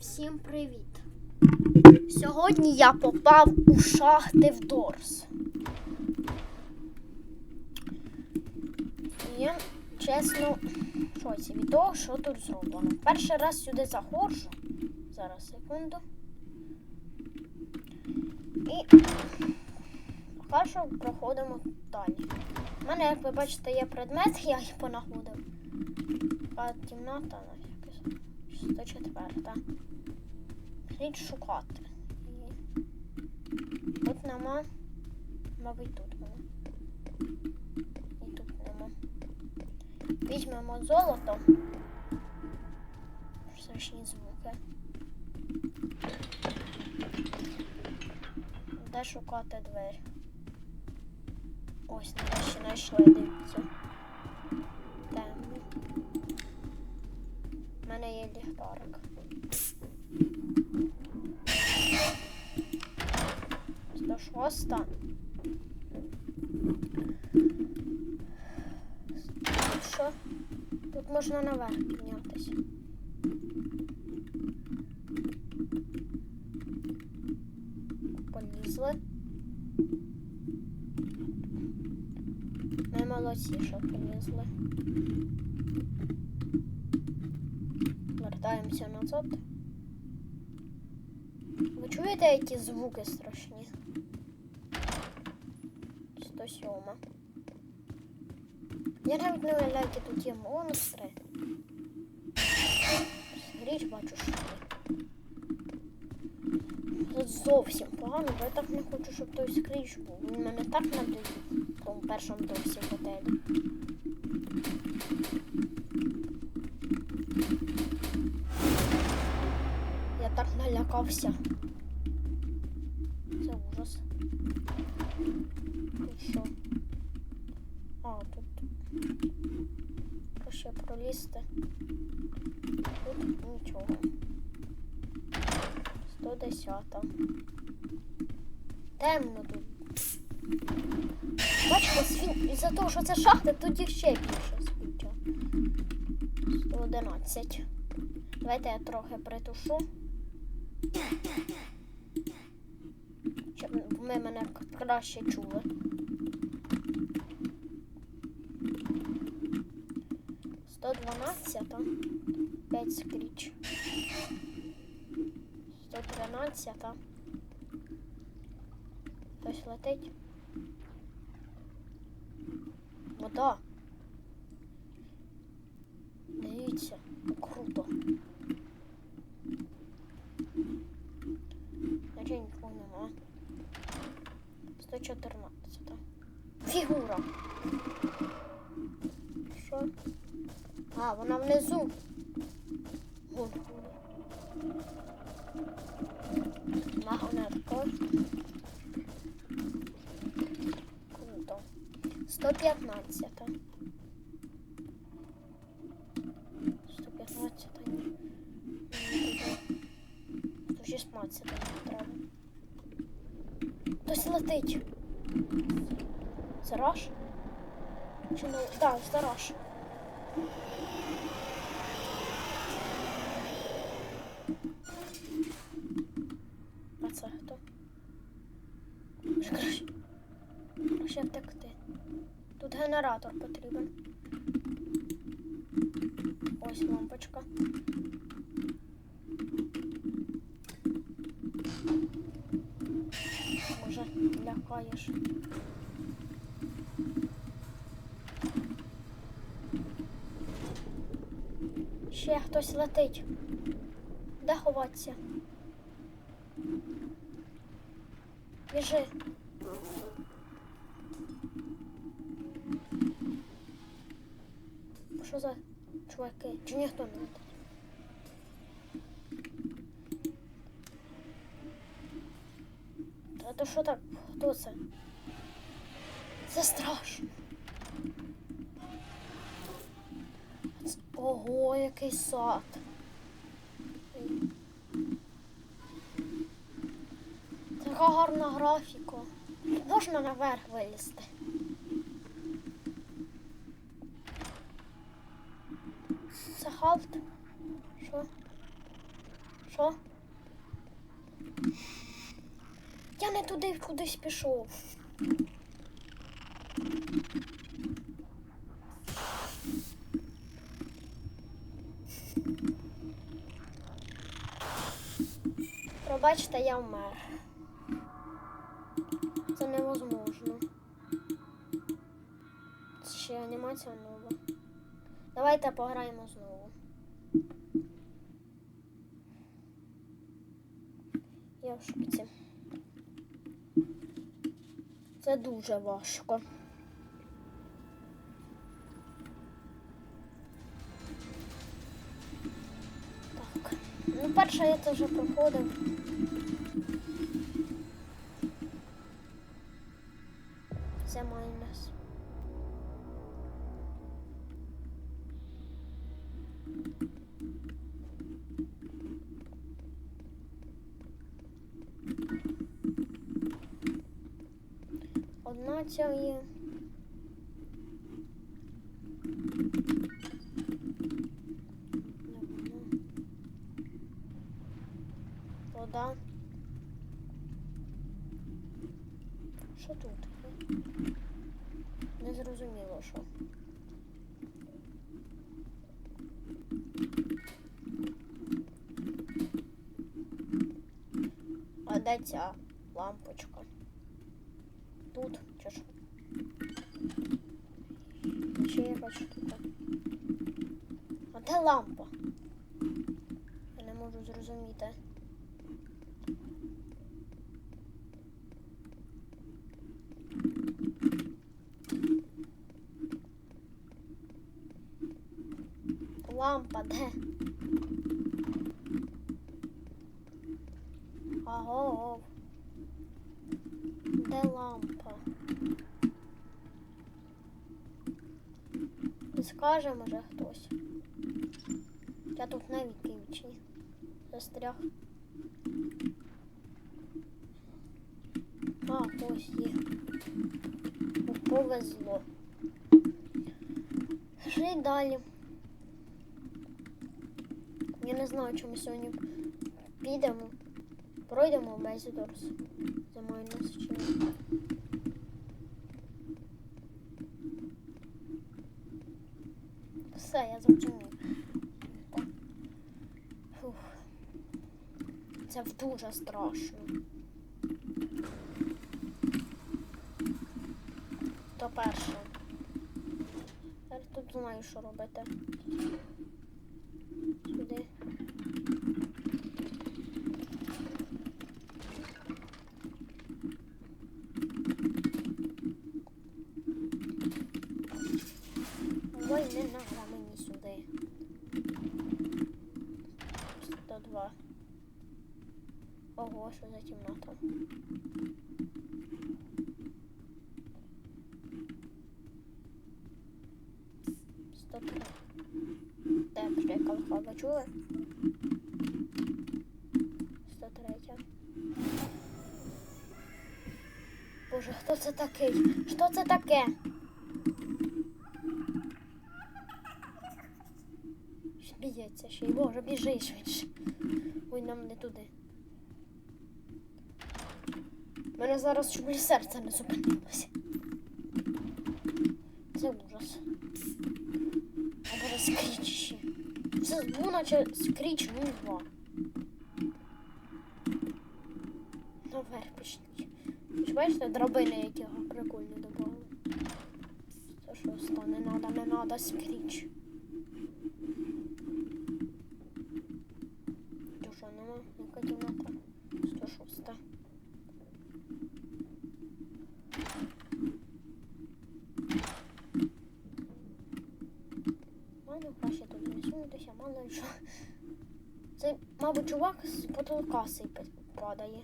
Всім привіт! Сьогодні я попав у шахти в Дорс. І чесно, шоці від того, що тут зроблено. Перший раз сюди заходжу. Зараз секунду. І поки проходимо далі. У мене, як ви бачите, є предмет, я їх понаходив. А кімната нафіг. 104. Слід шукати. Тут нема. Мабуть, тут вона. І тут нема. Візьмемо золото. Страшні звуки. Де шукати двері? Ось, нарешті знайшли, дивіться. Темно. Мене є ліхтарик. Сто шоста. Тут можна наверх піднятися. Звуки страшні? 107. Я навіть не уявляю, які тут є монстри. Річ бачу, що. Тут зовсім погано, бо я так не хочу, щоб той скріч був. Він мене так надоїв в тому першому досі готелі. Я так налякався. Це ужас. Тут що? А, тут. Що ще пролізти? Тут нічого. 110. Темно тут. Бачите, світ... із-за того, що це шахта, тут їх ще більше світя. 111. Давайте я трохи притушу. Щоб ви мене краще чули. Сто дванадцята. П'ять скріч. Сто тринадцята. Хтось летить. Вода. Дивіться, круто. Наче нікого нема. 114. Фігура. Що? А, вона внизу. Вон ходить. Магнетка. Круто. 115. 115 ні. Ні, туди. 116 не треба. Хтось летить. Раш? Чи не? Так, да, Раш. А це хто? Може, краще. Краще втекти. Генератор потрібен. Ось лампочка. Може, лякаєш. Ще хтось летить. Де ховатися? Біжи. Що за чуваки? Чи ніхто не летить? Та то що так? Хто це? Це страшно. Ого, який сад. Така гарна графіка. Можна наверх вилізти. Це халт. Що? Що? Я не туди кудись пішов. Пробачте, я вмер. Це невозможно. Ще анімація нова. Давайте пограємо знову. Я в шоці. Це дуже важко. Так. Ну, перше я це вже проходив. Це майнес. Не. Вода. Що тут? Не зрозуміло, що. А де ця лампочка? Тут чи що? Ще якась штука. А де лампа? Я не можу зрозуміти. Лампа де? Аго. Де лампа? Скаже, може хтось. Я тут на віки застряг. А, ось є. Ну, Повезло. Жи далі. Я не знаю, чи ми сьогодні підемо. Пройдемо весь дорс. За майнус чи ні. Все, я зрозумів. Це дуже страшно. То перше. Я тут знаю, що робити. Сюди. Ой, не надо мені сюди. 102. Ого, що за кімната. Сто три. Де ви чули? 103. Боже, хто це такий? Що це таке? Б'ється ще й боже, біжи швидше. Ой, нам не туди. Мене зараз чому серце не зупинилося. Це ужас. А боже, скріч ще. Це був наче скріч 02. Наверх пішли. Ж бачите, драбини які прикольні добавили. Це що стане? Не надо, не надо скріч. То що, нема? Яка кімната? 106. Ладно, краще тут не сунутися, мало ли що. Це, мабуть, чувак з потолка сипить, падає.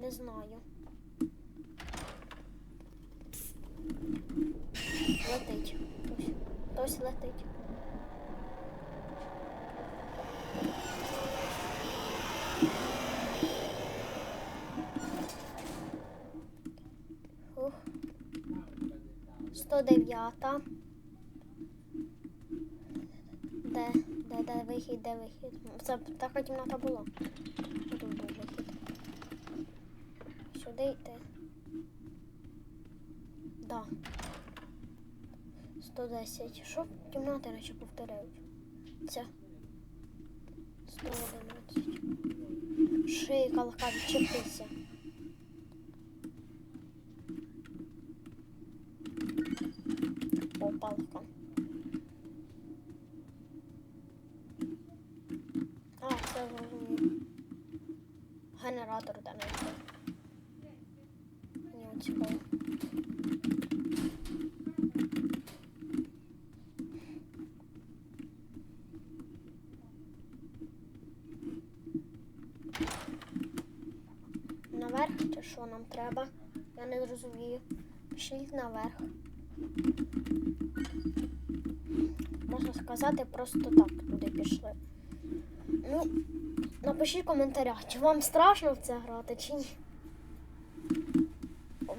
Не знаю. Летить. Хтось, хтось летить. Ух. 109. Вихід? Це така кімната була. Тут був вихід. Сюди йти. Да. 110. Що кімнати наче повторяють? Це. 111. Шийка лака, відчепися. О, палка. А, все зрозумів. Генератор де знайти. Мені цікаво. Наверх чи що нам треба? Я не зрозумію. Пішліть наверх. Можна сказати, просто так туди пішли. Ну, напишіть в коментарях, чи вам страшно в це грати, чи ні.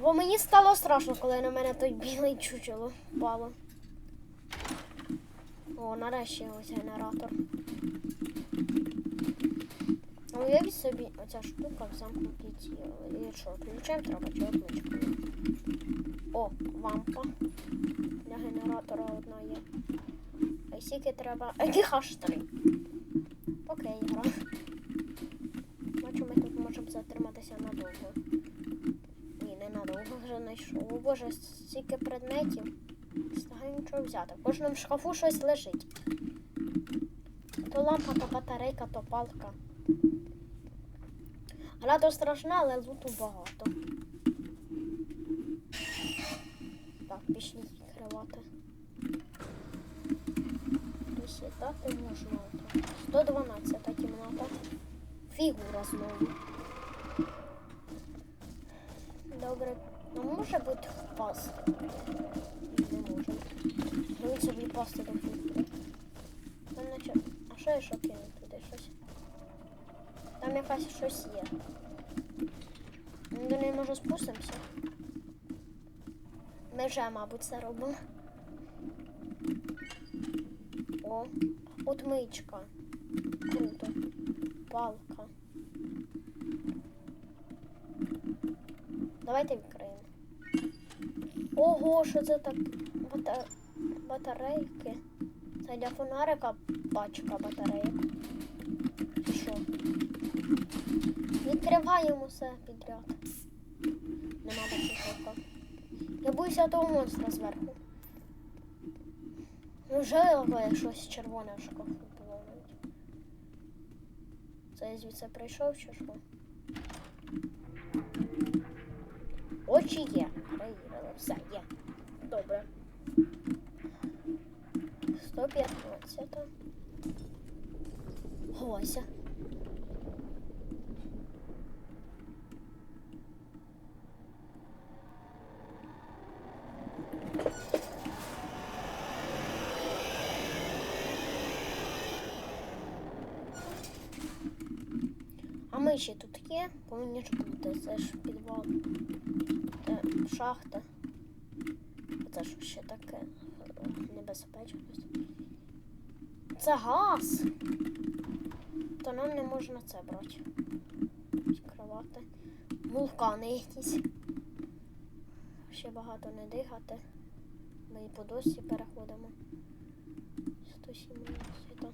Бо мені стало страшно, коли на мене той білий чучело впало. О, нарешті ось генератор. Ну, Уявіть собі, оця штука в замкнутій тілі. І що, ключем треба чи отмичкою? О, лампа. Для генератора одна є. А скільки треба. Який аж три. Окей, гра. Бачу, ми тут можемо затриматися надовго. Ні, не надовго вже знайшов. О боже, стільки предметів. Встигаю нічого взяти. В кожному шкафу щось лежить. То лампа, то батарейка, то палка. Гра то страшна, але луту багато. Так, пішли відкривати. Присідати можна. 112 кімната. Фігура знову. Добре. Ну може бути впасти. Не може. Він собі впасти до наче. А що я що кину туди щось? Там якась щось є. До неї може спустимося. Ми мабуть, це робимо. О, отмичка. Круто. Палка. Давайте відкриємо. Ого, що це так? Бата... Батарейки. Це для фонарика пачка батарейок. Що? Відкриваємо все підряд. Нема бачка. Я боюся того монстра зверху. Ну, жалко, щось червоне в шкафу було. Це я звідси прийшов чи що? Очі є. Перевірили. Все, є. Добре. 115. Гося. А ми ще тут є, повинні ж бути. Це ж підвал. Шахта. Це ж ще таке е, небезпечно. Це газ. То нам не можна це брати. Відкривати. Вулкани якісь. Ще багато не дихати. Ми і по досі переходимо. 117. так.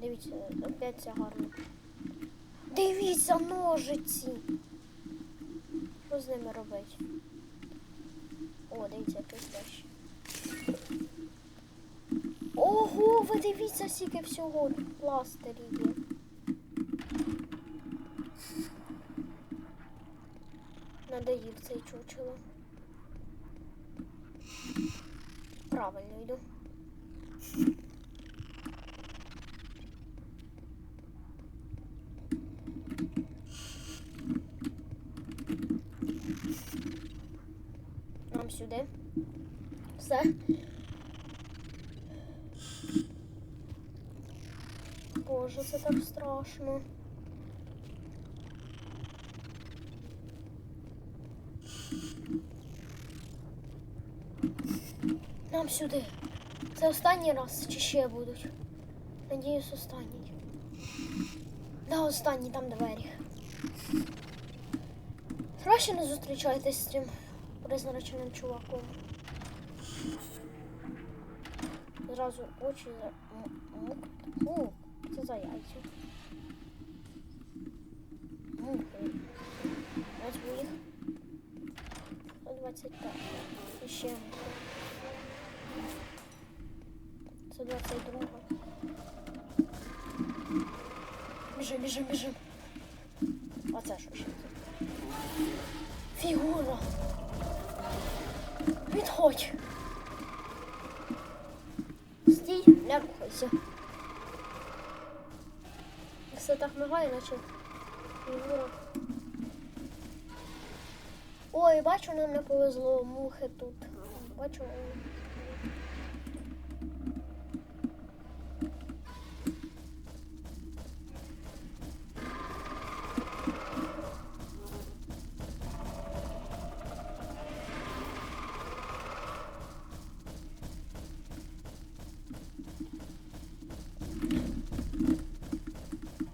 Дивіться, опять це гарно. Дивіться ножиці. Що з ними робити? О, дивіться, дощ. Ого, ви дивіться, скільки всього пластирів є. Надоїв цей чучело. Правильно йду. Нам сюди. Все. Боже, це так страшно. Нам сюди. Це останній раз чи ще будуть? Надіюсь, останній. Да, останній там двері. Краще не зустрічайтесь з цим призначеним чуваком. Зразу очі за О, це за яйця. Назву їх. 125. І ще мухи. Це 22. Біжим, біжим, біжим. А це що ще? Фігура. Відходь. Стій, не рухайся. Все так мигає, наче. Ой, бачу, нам не повезло, мухи тут. Бачу.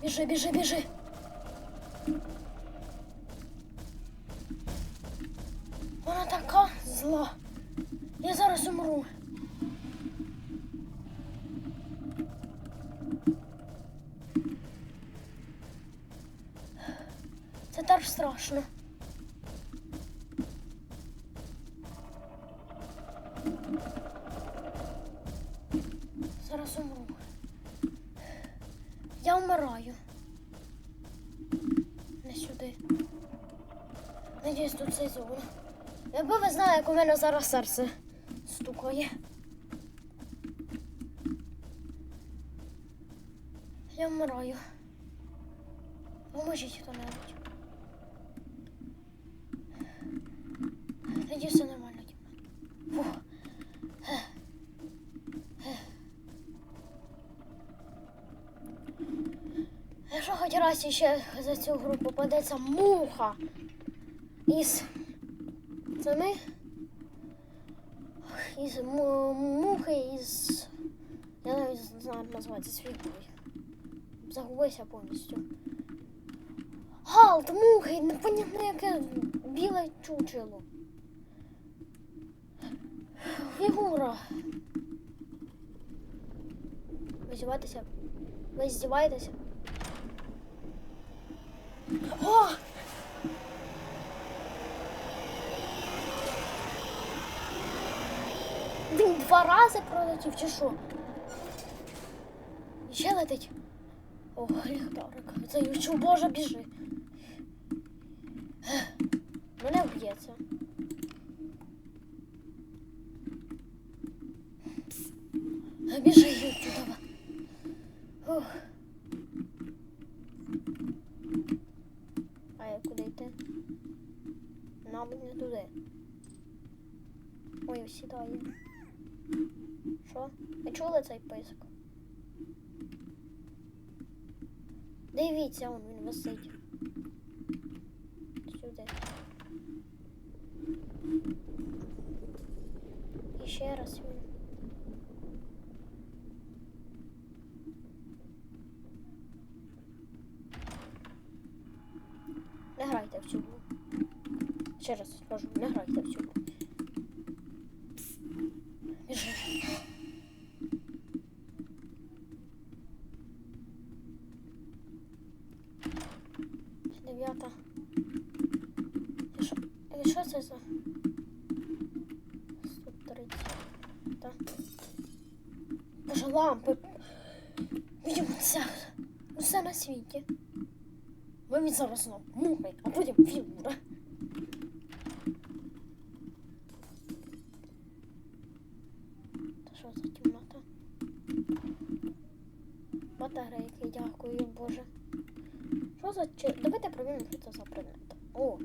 Біжи, біжи, біжи. Зараз умру. Я вмираю. Не сюди. Надіюсь, тут цей зона. Якби ви знали, як у мене зараз серце стукає. Я вмираю. Поможіть хто-небудь. Надіюсь, все нормально. Фух. Якщо хоч ще за цю гру попадеться муха із цими із мухи із. Я навіть не знаю, як називається світлою. Загубився повністю. Галт, мухи, непонятне яке біле чучело. Фігура. Ви здіваєтеся? Ви здіваєтеся? О! Він два рази пролетів чи що? Ще летить. О, ліхтарик. Це боже, біжи. Мене вб'ється. Біжи, ючу, давай. Ух. А я куди йти? Мабуть, не туди. Ой, ось сідає. Що? Ви чули цей писок? Дивіться, он він висить. Сюди. І ще раз він. Не грайте в цю гру. Ще раз скажу, не грайте в. Біжи. Дев'ята. І Що, це за? 130. Так. Боже, лампи. Видимо, це усе на світі. Ви він зараз мухай, а потім фігура. Та що за кімната? Батарейки, дякую, Боже. Що за чи... Давайте провіримо, що це за предмет. О!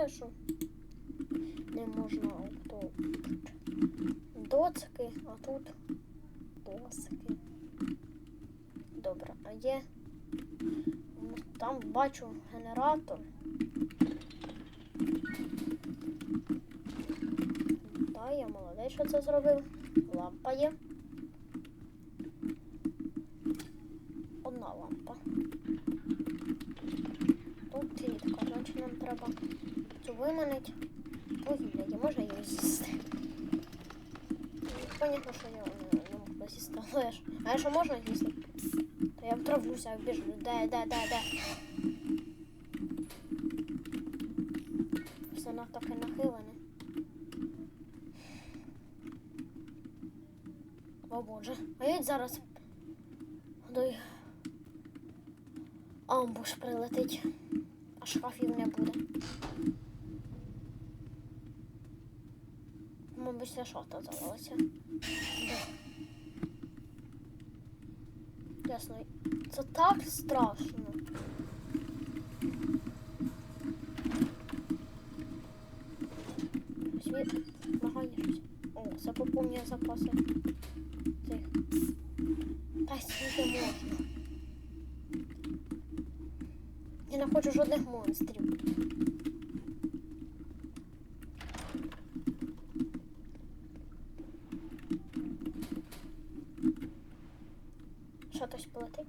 Що що? Не можна тут. Доцки, а тут доски. Добре, а є. Там бачу генератор. Ай, я молодець, що це зробив. Лампа є. Одна лампа. Тут клітка, значить нам треба цю виманити. Вугілля є, можна її з'їсти. Понятно, що я не, не з'їсти, але ж. А що можна з'їсти? То я втравлюся, біжу. Де, де, де, де? Все навтаки нахилене. О боже. А як зараз до амбуш прилетить, а шкафів не буде. Мабуть, ця шота завалиться. Де? Ясно. Це так страшно. Світ нагоні щось. О, це поповнює запаси цих. Та. Я не хочу жодних монстрів. Що хтось полетить?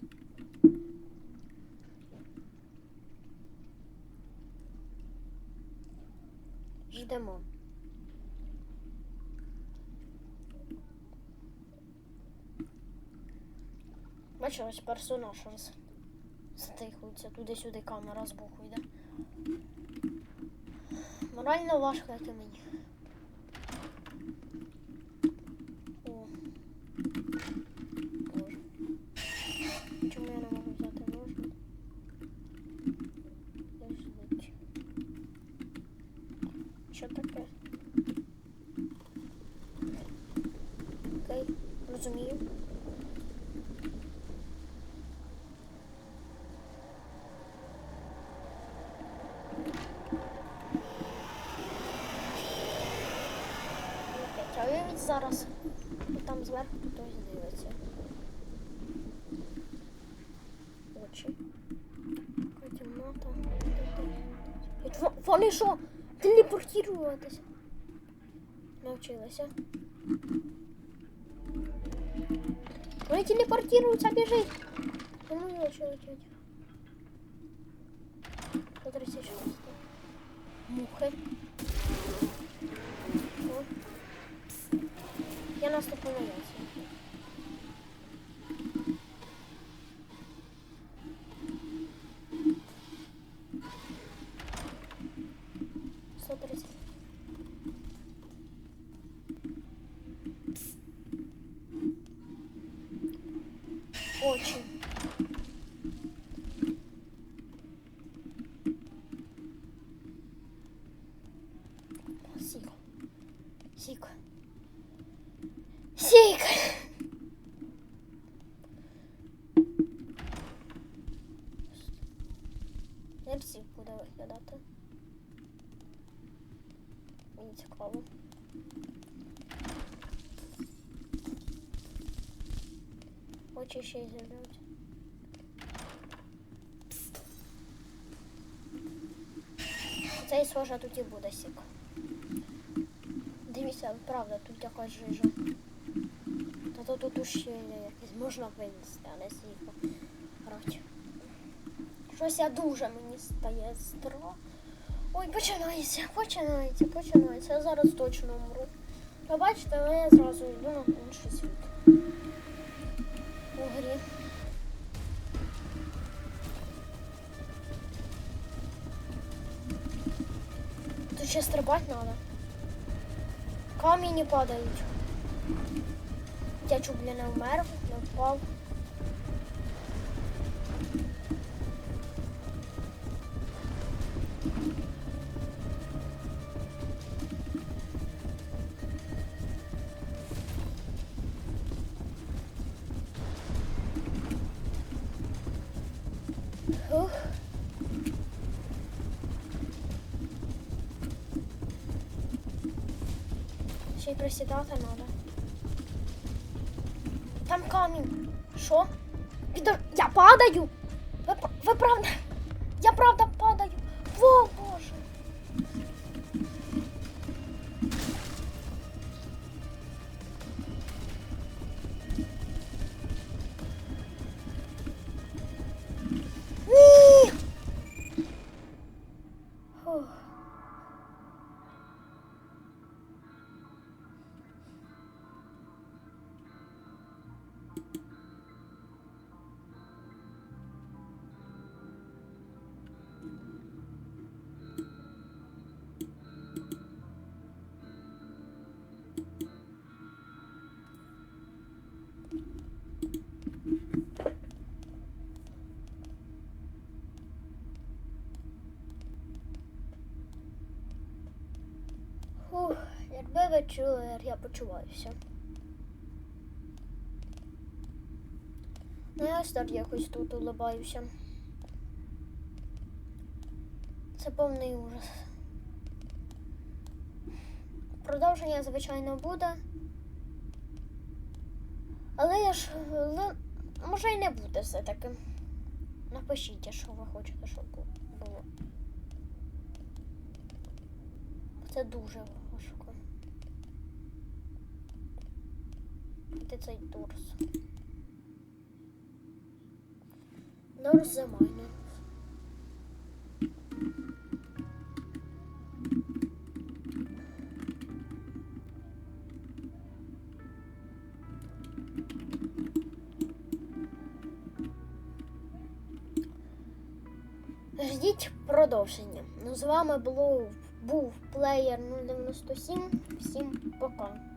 Ждемо. Бачу, персонажа стихується, туди-сюди камера з боку йде. Морально важко, як і мені. О. Боже. Чому я не можу взяти ножниць? Подождіть. Що таке? Окей, розумію. Уявіть зараз. Там зверху хтось дивиться. Очі. Во- Вони що? Телепортуватися. Навчилися. Вони телепортируються, біжить. Не можу очі летять. 136. Мухи. О. Я наступу на яйця. Сто тридцать. Очень. Сик. Сик. Сик. Як сік буде виглядати? Мені цікаво. Очі ще й з'являються. Цей схоже тут і буде сік. Дивіться, правда, тут якась жижа. Та то тут ще якесь можна винести, а не сіка. Грати. Щось я дуже мені стає стро. Ой, починається, починається, починається. Я зараз точно умру. Ви бачите, але я зразу йду на інший світ. У грі. Тут ще стрибати треба. Камені падають. Я чуть ли не вмер, не впав. Присідати треба. Там камінь. Що? Я падаю. Пр- ви правда. Я правда чули, я почуваюся. Ну, я ось так якось тут улибаюся. Це повний ужас. Продовження, звичайно, буде. Але я ж. може і не буде все-таки. Напишіть, що ви хочете, щоб було. Це дуже Ти цей Дорс. Дорс за майнер. Ждіть продовження. Ну, з вами було, був плеєр 097. Всім пока.